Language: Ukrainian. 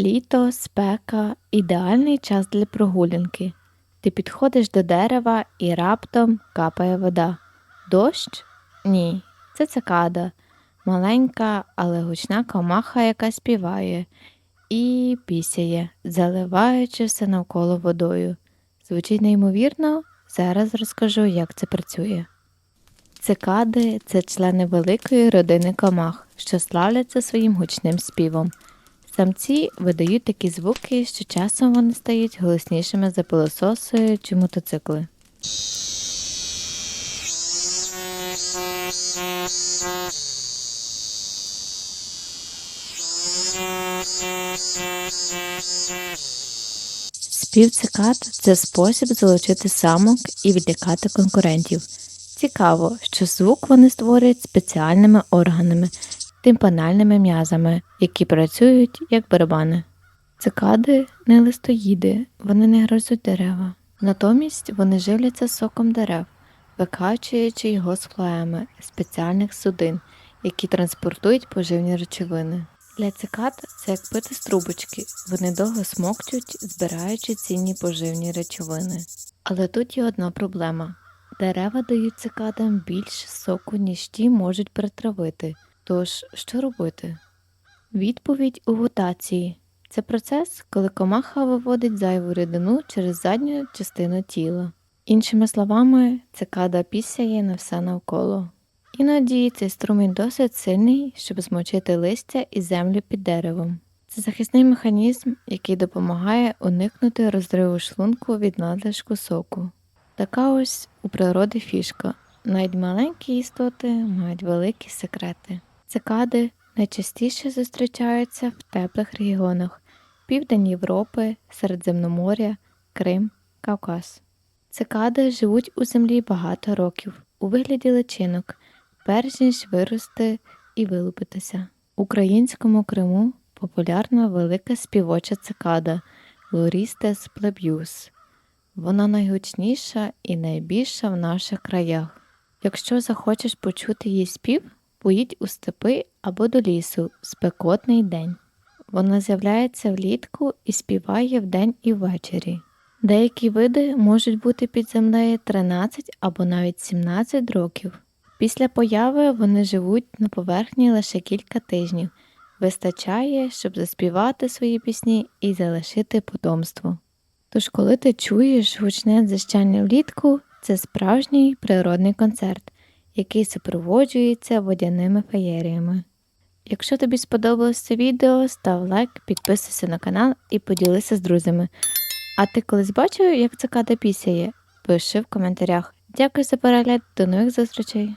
Літо, спека ідеальний час для прогулянки. Ти підходиш до дерева і раптом капає вода. Дощ? Ні, це цикада. Маленька, але гучна комаха, яка співає і пісяє, заливаючи все навколо водою. Звучить неймовірно, зараз розкажу, як це працює. Цикади це члени великої родини комах, що славляться своїм гучним співом. Самці видають такі звуки, що часом вони стають голоснішими за пилососи чи мотоцикли. Спів цикад це спосіб залучити самок і відлякати конкурентів. Цікаво, що звук вони створюють спеціальними органами, тимпанальними м'язами, які працюють як барабани. Цикади не листоїди, вони не гризуть дерева. Натомість вони живляться соком дерев, викачуючи його з флоеми спеціальних судин, які транспортують поживні речовини. Для цикад це як пити з трубочки, вони довго смокчуть, збираючи цінні поживні речовини. Але тут є одна проблема. Дерева дають цикадам більше соку, ніж ті можуть перетравити. Тож, що робити? Відповідь у гутації. Це процес, коли комаха виводить зайву рідину через задню частину тіла. Іншими словами, цикада пісяє на все навколо. Іноді цей струмінь досить сильний, щоб змочити листя і землю під деревом. Це захисний механізм, який допомагає уникнути розриву шлунку від надлишку соку. Така ось у природи фішка. Навіть маленькі істоти мають великі секрети. Цикади найчастіше зустрічаються в теплих регіонах Південь Європи, Середземноморя, Крим, Кавказ. Цикади живуть у землі багато років у вигляді личинок, перш ніж вирости і вилупитися. В українському Криму популярна велика співоча цикада Лорістес плеб'юс. Вона найгучніша і найбільша в наших краях. Якщо захочеш почути її спів, поїдь у степи або до лісу в спекотний день. Вона з'являється влітку і співає вдень і ввечері. Деякі види можуть бути під землею 13 або навіть 17 років. Після появи вони живуть на поверхні лише кілька тижнів. Вистачає, щоб заспівати свої пісні і залишити потомство. Тож, коли ти чуєш гучне дзищання влітку, це справжній природний концерт, який супроводжується водяними феєріями. Якщо тобі сподобалось це відео, став лайк, підписуйся на канал і поділися з друзями. А ти колись бачив, як цикада пісяє? Пиши в коментарях. Дякую за перегляд, до нових зустрічей!